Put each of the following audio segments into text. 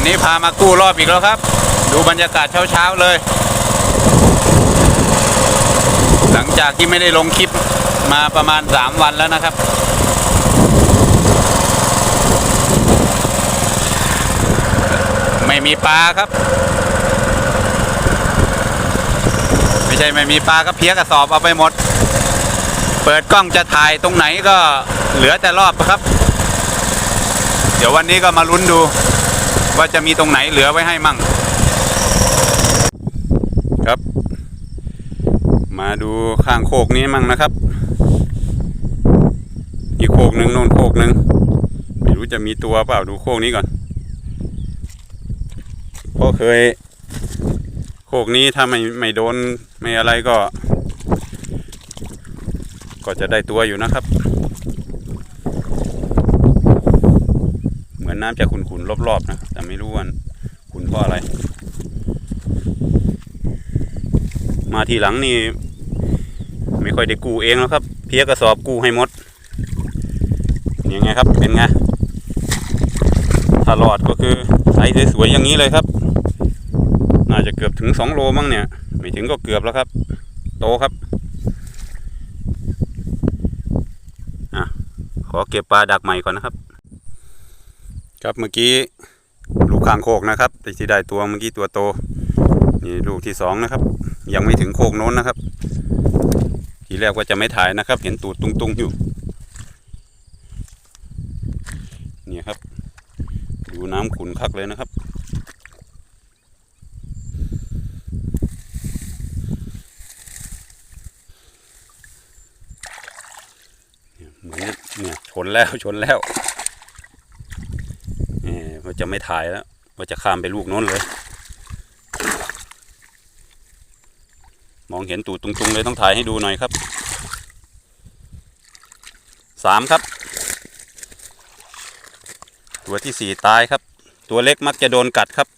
วันนี้พามากู้รอบอีกแล้วครับ ดูบรรยากาศเช้าๆเลย หลังจากที่ไม่ได้ลงคลิปมาประมาณ 3 วันแล้วนะครับ ไม่มีปลาครับ ไม่ใช่ไม่มีปลาก็เพี้ยกระสอบเอาไปหมด เปิดกล้องจะถ่ายตรงไหนก็เหลือแต่รอบครับ เดี๋ยววันนี้ก็มาลุ้นดู ว่าจะมีตรงไหนเหลือไว้ให้มั่ง ครับ มาดูข้างโคกนี้มั่งนะครับ อีกโคกหนึ่งโน่นโคกหนึ่งไม่รู้จะมีตัวเปล่าดูโคกนี้ก่อนเพราะเคย โคกนี้ถ้าไม่ไม่โดนไม่อะไรก็ ก็จะได้ตัวอยู่นะครับ เหมือนน้ำจะขุ่นๆรอบๆนะ รู้ว่าขุนเพราะอะไร มาทีหลังนี่ ไม่ค่อยได้กู้เองแล้วครับ เพียกระสอบกู้ให้หมดยังไงครับเป็นไงถ้ารอดก็คือไซส์สวยๆอย่างนี้เลยครับ น่าจะเกือบถึงสองโลมั้งเนี่ย ไม่ถึงก็เกือบแล้วครับ โตครับอะขอเก็บปลาดักใหม่ก่อนนะครับ ครับเมื่อกี้ ลูกข้างโคกนะครับแต่ที่ได้ตัวเมื่อกี้ตัวโตนี่ลูกที่สองนะครับ ยังไม่ถึงโคกโน้นนะครับ ทีแรกว่าจะไม่ถ่ายนะครับ เห็นตูดตุงๆอยู่นี่ครับ ดูน้ำขุนคักเลยนะครับเหมือนเนี่ยชนแล้วชนแล้ว เออว่าจะไม่ถ่ายแล้วว่าจะข้ามไปลูกโน้นเลย มองเห็นตูดตุงๆเลยต้องถ่ายให้ดูหน่อยครับสามครับ ตัวที่สี่ตายครับ ตัวเล็กมักจะโดนกัดครับ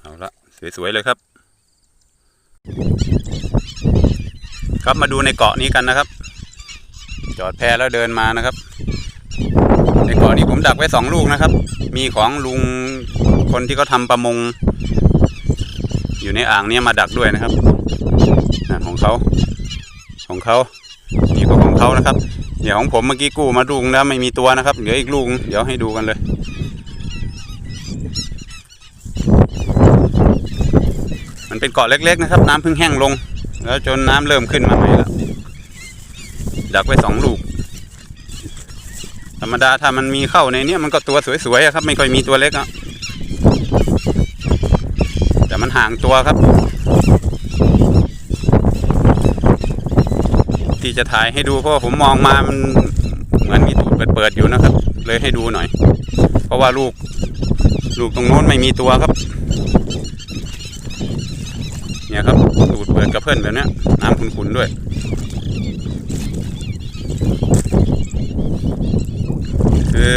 เอาละสวยๆเลยครับ ครับมาดูในเกาะนี้กันนะครับ จอดแพแล้วเดินมานะครับ ในเกาะนี้ผมดักไว้สองลูกนะครับ มีของลุงคนที่เขาทำประมง อยู่ในอ่างเนี้มาดักด้วยนะครับนั่นของเขาของเขานี่ก็ของเขานะครับเดี๋ยวของผมเมื่อกี้กู้มาลูกแล้วไม่มีตัวนะครับเดี๋ยวอีกลูกเดี๋ยวให้ดูกันเลยมันเป็นเกาะเล็ก ๆ นะครับ น้ำเพิ่งแห้งลง แล้วจนน้ำเริ่มขึ้นมาใหม่แล้วดักไว้สองลูก ธรรมดาถ้ามันมีเข้าในเนี้ยมันก็ตัวสวยๆครับ ไม่ค่อยมีตัวเล็กอะแต่มันห่างตัวครับ ที่จะถ่ายให้ดูเพราะผมมองมามันเหมือนมีตูดเปิดๆอยู่นะครับ เลยให้ดูหน่อย เพราะว่าลูกลูกตรงโน้นไม่มีตัวครับ เนี่ยครับ ปิดกระเพื่อนแบบเนี้ยน้ำขุ่นๆด้วยคือ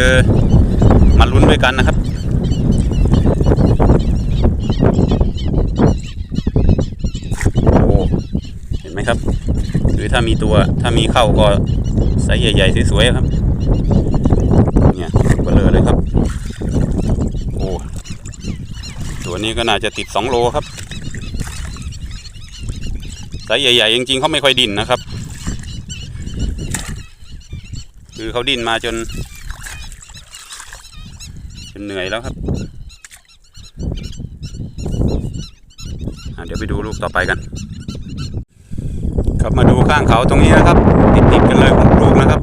มาลุ้นด้วยกันนะครับโอ้เห็นไหมครับคือถ้ามีตัวถ้ามีเข้าก็ไซส์ใหญ่ๆสวยๆครับเนี่ยเบลอเลยครับโอ้ตัวนี้ก็น่าจะติดสองโลครับ ไซส์ใหญ่ๆจริงๆเขาไม่ค่อยดิ้นนะครับ คือเขาดิ้นมาจน จนเหนื่อยแล้วครับอะเดี๋ยวไปดูลูกต่อไปกัน ครับมาดูข้างเขาตรงนี้นะครับ ติดๆกันเลยหกลูกนะครับ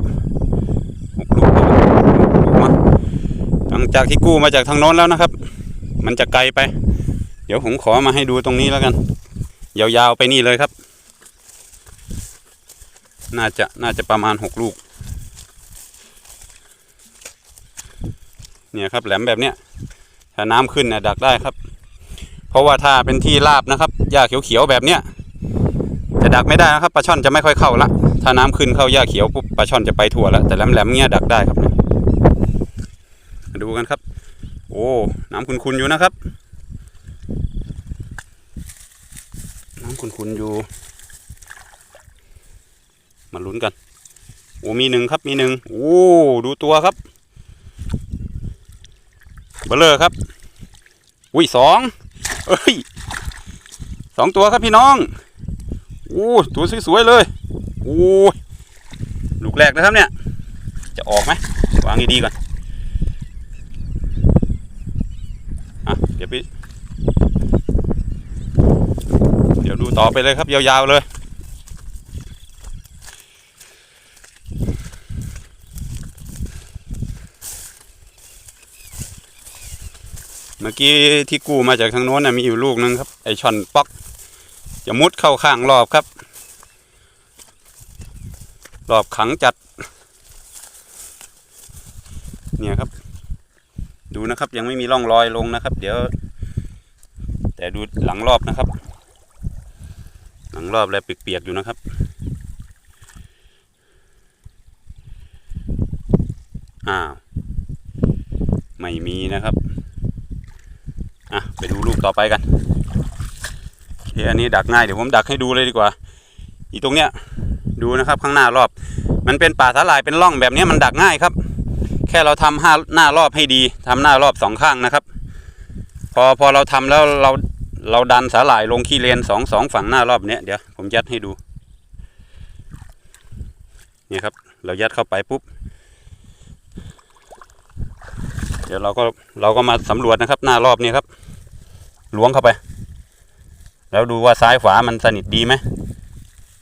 หกลูกหกลูกมาหลังจากที่กู้มาจากทางโน้นแล้วนะครับ มันจะไกลไป เดี๋ยวผมขอมาให้ดูตรงนี้แล้วกัน ยาวๆไปนี่เลยครับ น่าจะน่าจะประมาณหกลูก เนี่ยครับแหลมแบบเนี้ยถ้าน้ำขึ้นเนี่ยดักได้ครับ เพราะว่าถ้าเป็นที่ราบนะครับหญ้าเขียวๆแบบเนี้ยจะดักไม่ได้นะครับปลาช่อนจะไม่ค่อยเข้าละถ้าน้ำขึ้นเข้าหญ้าเขียวปุ๊บปลาช่อนจะไปทั่วล้วแต่แหลมๆเงี้ยดักได้ครับมาดูกันครับ โอ้น้ำขุ่นๆอยู่นะครับ น้ำขุ่นๆอยู่ มาลุ้นกันโอ้มีหนึ่งครับมีหนึ่งโอ้ดูตัวครับเบลเลอร์ครับ อุ้ยสองเอ้ยสองตัวครับพี่น้องโอ้ตัวสวยๆเลยโอ้ยลูกแรกนะครับเนี่ย จะออกไหมวางดีๆก่อนอะเดี๋ยวพี่เดี๋ยวดูต่อไปเลยครับยาวๆเลย เมื่อกี้ที่กู้มาจากทางโน้นนะมีอยู่ลูกนึงครับ ไอช่อนป๊อก จะมุดเข้าข้างรอบครับ รอบขังจัด เนี่ยครับ ดูนะครับยังไม่มีร่องรอยลงนะครับ เดี๋ยว แต่ดูหลังรอบนะครับ หลังรอบแล้วเปียกๆอยู่นะครับอ้าวไม่มีนะครับ อะไปดูลูกต่อไปกันโอเคอันนี้ดักง่ายเดี๋ยวผมดักให้ดูเลยดีกว่า อีตรงเนี้ยดูนะครับข้างหน้ารอบ มันเป็นป่าสาหร่ายเป็นร่องแบบนี้มันดักง่ายครับ แค่เราทำห้าหน้ารอบให้ดีทำหน้ารอบสองข้างนะครับ พอพอเราทำแล้วเราเราดันสาหร่ายลงขี้เลนสองสองฝั่งหน้ารอบเนี้ยเดี๋ยวผมยัดให้ดูนี่ครับ เรายัดเข้าไปปุ๊บเดี๋ยวเราก็เราก็มาสำรวจนะครับ หน้ารอบนี้ครับ ล้วงเข้าไป แล้วดูว่าซ้ายขวามันสนิทดีไหม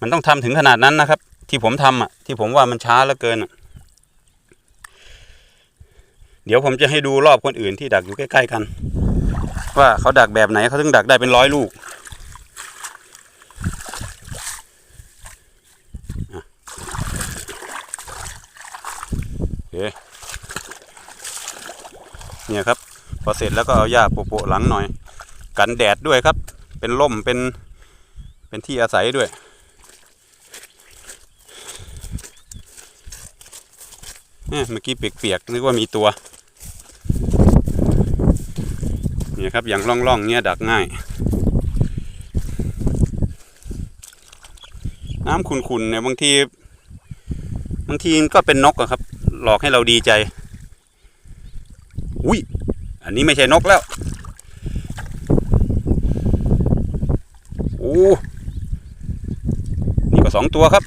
มันต้องทำถึงขนาดนั้นนะครับ ที่ผมทำอะ ที่ผมว่ามันช้าเหลือเกินเดี๋ยวผมจะให้ดูรอบคนอื่นที่ดักอยู่ใกล้ ๆ กัน ว่าเขาดักแบบไหนเขาถึงดักได้เป็นร้อยลูกเคเนี่ยครับ พอเสร็จแล้วก็เอาหญ้าโปะๆหลังหน่อย กันแดดด้วยครับ เป็นร่มเป็นเป็นที่อาศัยด้วยเนี่ยเมื่อกี้เปียกๆนึกว่ามีตัว เนี่ยครับอย่างร่องๆเนี่ยดักง่าย น้ำขุ่นๆเนี่ยบางที บางทีก็เป็นนกอะครับ หลอกให้เราดีใจ อุ้ย อันนี้ไม่ใช่นกแล้ว โอ้ นี่ก็สองตัวครับ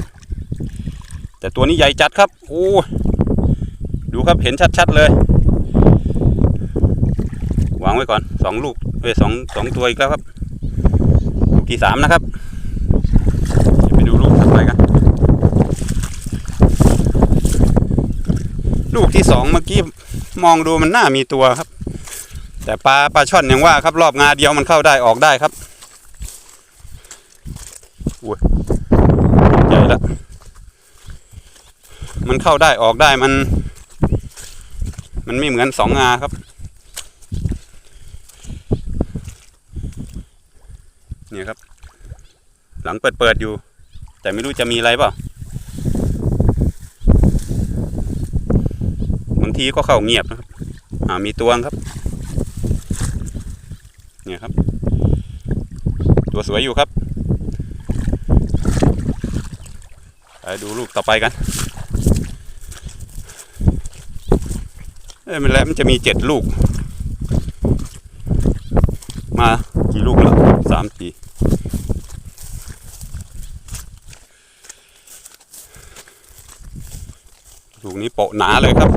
แต่ตัวนี้ใหญ่จัดครับ โอ้ดูครับเห็นชัดๆเลยวางไว้ก่อนสองลูกเอ้สองสองตัวอีกแล้วครับ ลูกที่สามนะครับไปดูลูกถัดไปกันลูกที่สองเมื่อกี้มองดูมันน่ามีตัวครับ แต่ปลาปลาช่อนอย่างว่าครับรอบงาเดียวมันเข้าได้ออกได้ครับอุ้ยใหญ่ละ มันเข้าได้ออกได้มัน มันไม่เหมือนสองงาครับเนี่ยครับ หลังเปิดเปิดๆอยู่ แต่ไม่รู้จะมีอะไรเปล่าบางทีก็เข้าเงียบนะครับอ่ามีตัวครับ เนี่ยครับ ตัวสวยอยู่ครับไปดูลูกต่อไปกัน เอ้ย มันแล้วมันจะมีเจ็ดลูก มากี่ลูกแล้วสามสี่ลูกนี้โปะหนาเลยครับ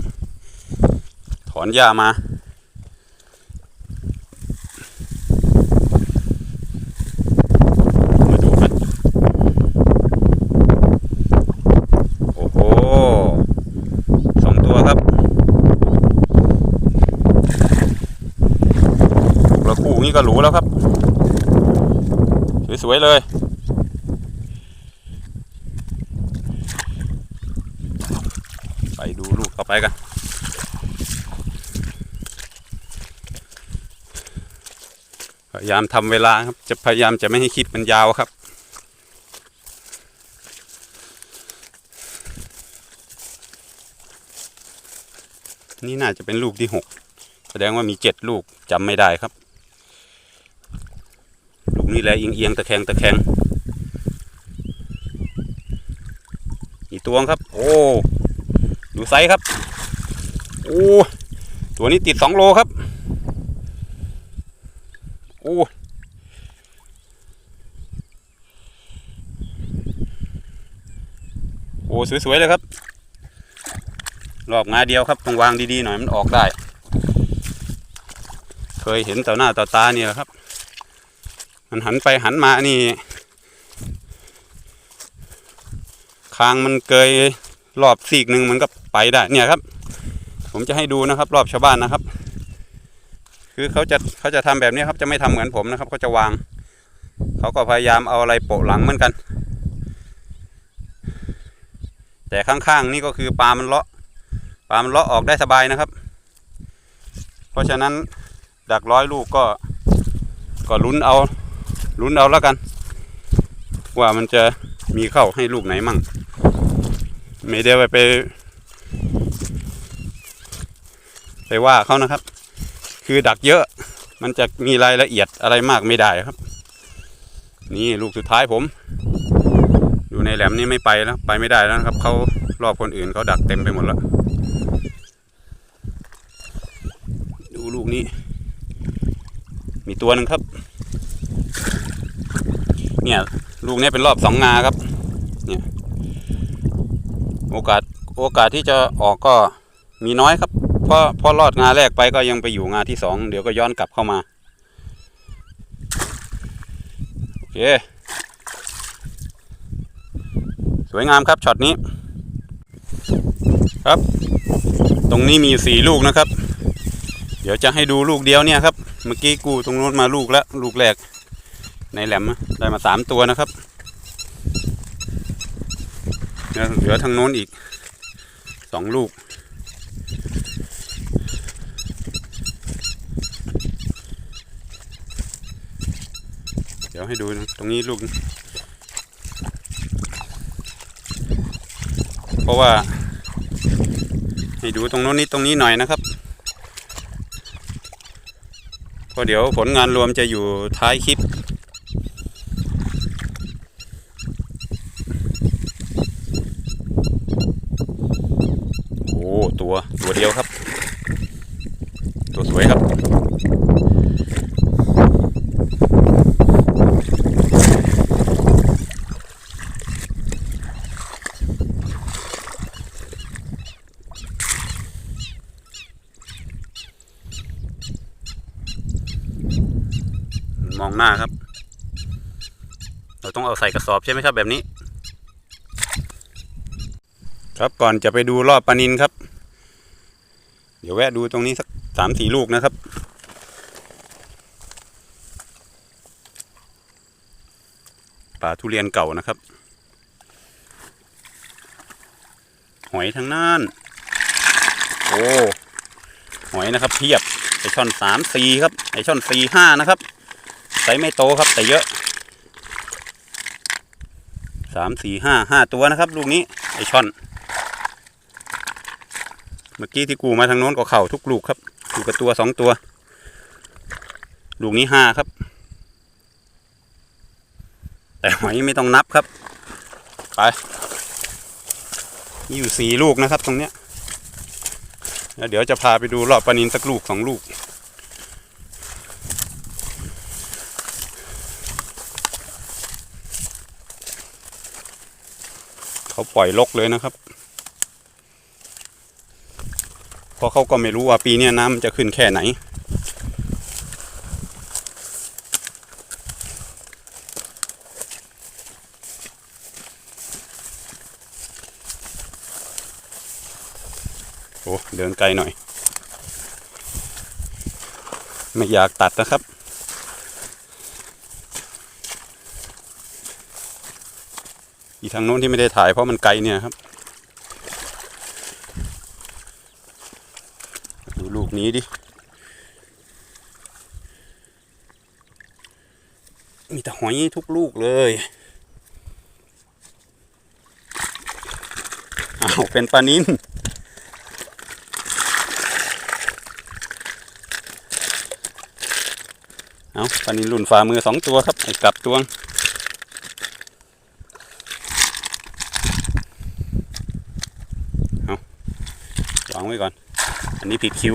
ถอนหญ้ามามาดูกัน โอ้โห สองตัวครับลูกละคู่นี้ ก็หรูแล้วครับ สวย ๆ เลย ไปดูลูกต่อไปกัน พยายามทำเวลาครับ จะพยายามจะไม่ให้คลิปมันยาวครับนี่น่าจะเป็นลูกที่หกแสดงว่ามีเจ็ดลูกจำไม่ได้ครับ ลูกนี้แหละเอียงเอียงตะแคงตะแคงอีตัวครับ โอ้ดูไซส์ครับ โอ้ตัวนี้ติดสองโลครับ โอ้โอ้สวยๆเลยครับรอบงาเดียวครับต้องวางดีๆหน่อยมันออกได้ เคยเห็นต่อหน้าต่อตาเนี่แหละครับ มันหันไปหันมานี่ คางมันเกยรอบซีกหนึ่งมันก็ไปได้เนี่ยครับ ผมจะให้ดูนะครับ รอบชาวบ้านนะครับ คือเขาจะเขาจะทำแบบนี้ครับ จะไม่ทำเหมือนผมนะครับเขาจะวาง เขาก็พยายามเอาอะไรโปะหลังเหมือนกัน แต่ข้างๆนี่ก็คือปลามันเลาะปลามันเลาะออกได้สบายนะครับ เพราะฉะนั้นดักร้อยลูกก็ก็ลุ้นเอา ลุ้นเอาแล้วกัน ว่ามันจะมีเข้าให้ลูกไหนมั่ง ไม่ได้ไปไป ไปว่าเขานะครับ คือดักเยอะ มันจะมีรายละเอียดอะไรมากไม่ได้ครับ นี่ลูกสุดท้ายผม อยู่ในแหลมนี่ไม่ไปแล้ว ไปไม่ได้แล้วครับเขารอบคนอื่นเขาดักเต็มไปหมดแล้วดูลูกนี้ มีตัวหนึ่งครับ เนี่ย ลูกนี้เป็นรอบสองงาครับเนี่ยโอกาสโอกาสที่จะออกก็มีน้อยครับเพราะเพราะรอดงาแรกไปก็ยังไปอยู่งาที่สองเดี๋ยวก็ย้อนกลับเข้ามาโอเคสวยงามครับช็อตนี้ ครับ ตรงนี้มีสี่ลูกนะครับ เดี๋ยวจะให้ดูลูกเดียวเนี่ยครับ เมื่อกี้กูตรงโน้นมาลูกแล้วลูกแรก ในแหลมได้มาสามตัวนะครับเหลือทางโน้นอีกสองลูก เดี๋ยวให้ดูนะตรงนี้ลูก เพราะว่า ให้ดูตรงโน้นนิดตรงนี้หน่อยนะครับเพราะเดี๋ยวผลงานรวมจะอยู่ท้ายคลิป โอ้ ตัวตัวเดียวครับ ตัวสวยครับ มองหน้าครับ เราต้องเอาใส่กระสอบใช่ไหมครับแบบนี้ครับก่อนจะไปดูรอบปลานินครับ เดี๋ยวแวะดูตรงนี้สักสามสี่ลูกนะครับ ป่าทุเรียนเก่านะครับ หอยทั้งนั้นโอ้หอยนะครับเพียบไอช่อนสามสี่ครับไอช่อนสี่ห้านะครับไซส์ไม่โตครับแต่เยอะสามสี่ห้าห้าตัวนะครับ ลูกนี้ไอช่อน เมื่อกี้ที่กูมาทางโน้นก็เข่าทุกลูกครับอยู่กับตัวสองตัว ลูกนี้ห้าครับ แต่หอยไม่ต้องนับครับ ไปมีอยู่สี่ลูกนะครับ ตรงเนี้ยแล้วเดี๋ยวจะพาไปดูรอบปนินสักลูกสองลูก เขาปล่อยลกเลยนะครับ เพ ราะเขาก็ไม่รู้ว่าปีนี้น้ำมันจะขึ้นแค่ไหน โอ้เดินไกลหน่อย ไม่อยากตัดนะครับอีกทางโน้นที่ไม่ได้ถ่ายเพราะมันไกลเนี่ยครับ ดูลูก นี้ดิ มีแต่หอยทุกลูกเลยอ้าวเป็นปลานินเอาปลานินรุ่นฝ่ามือสองตัวครับไอ้กลับตวงไว้ก่อน อันนี้ผิดคิว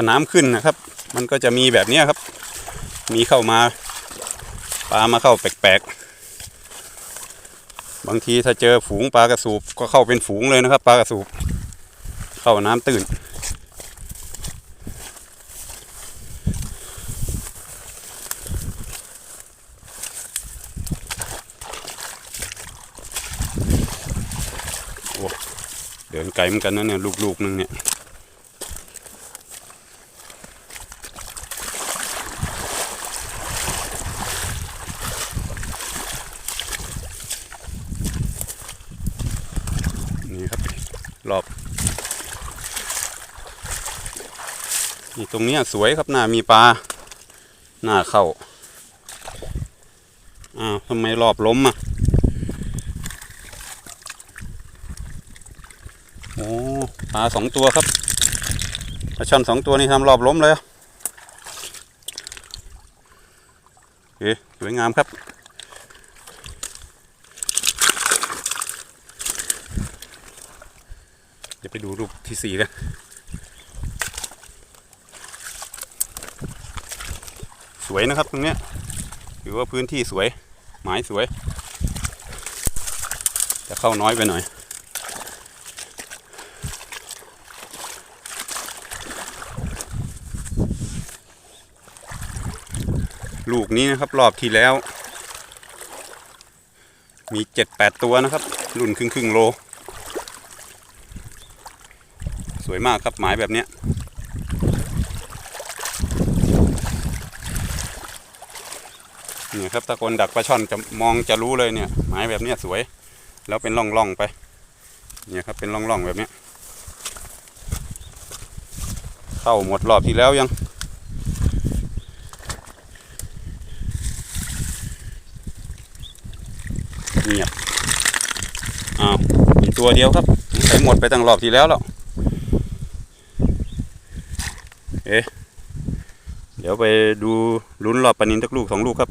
ถ้าน้ำขึ้นนะครับ มันก็จะมีแบบนี้ครับ มีเข้ามาปลามาเข้าแปลกๆ บางทีถ้าเจอฝูงปลากระสูบก็เข้าเป็นฝูงเลยนะครับ ปลากระสูบ เข้าน้ำตื้นเดินไกลเหมือนกันนะเนี่ยลูกๆนึงเนี่ย นี่ครับ รอบ นี่ต รงนี้สวยครับหน้ามีปลาหน้าเข้าอ้าวทำไมรอบล้มอะโอ้ปลาสองตัวครับปลาช่อนสองตัวนี่ทำรอบล้มเลยอะโอเคสวยงามครับเดี๋ยวไปดูรูปที่สี่กัน สวยนะครับตรงเนี้ยถือว่าพื้นที่สวย หมายสวย จะเข้าน้อยไปหน่อย ลูกนี้นะครับรอบที่แล้ว มีเจ็ดแปดตัวนะครับ รุ่นครึ่งครึ่งโล สวยมากครับหมายแบบเนี้ย นี่ยครับตะกอนดักปลาช่อนจะมองจะรู้เลยเนี่ยหมายแบบเนี้ยสวย แล้วเป็นร่องร่องๆไปเนี่ยครับเป็นร่องร่องๆแบบเนี้ยเข้าหมดรอบที่แล้วยังเงียบอ้าวมีตัวเดียวครับใช้หมดไปตั้งรอบที่แล้วแล้วเอ๊ะเดี๋ยวไปดูลุ้นรอบปลานินสักลูกสองลูกครับ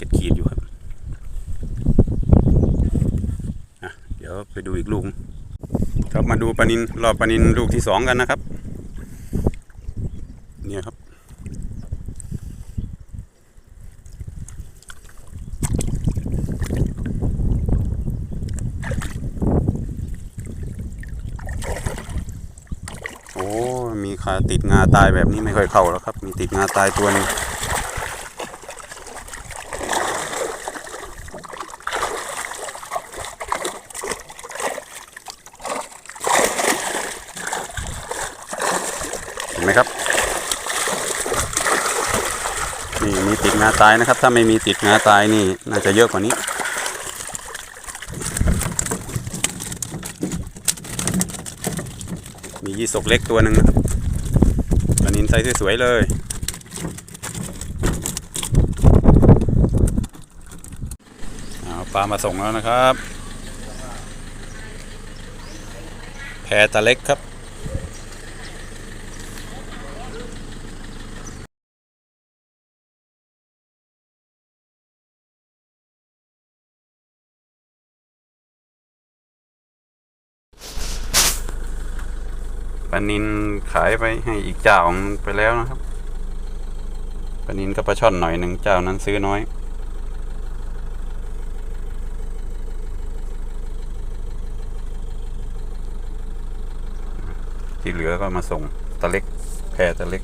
ดูปลานินรอบปลานินลูกที่สองกันนะครับ เนี่ยครับ โอ้ มีขาติดงาตายแบบนี้ไม่ค่อยเข้าแล้วครับ มีติดงาตายตัวนึง นไหมครับนี่มีติดงาตายนะครับ ถ้าไม่มีติดงาตายนี่น่าจะเยอะกว่านี้มียี่สกเล็กตัวหนึ่งนะครับปลานินไซส์สวยๆเลยเอาปลามาส่งแล้วนะครับ แพตะเล็กครับ นินขายไปให้อีกเจ้าไปแล้วนะครับปลานินก็ปลาช่อนหน่อยหนึ่งเจ้านั้นซื้อน้อย ที่เหลือก็มาส่งตะเล็กแพรตะเล็ก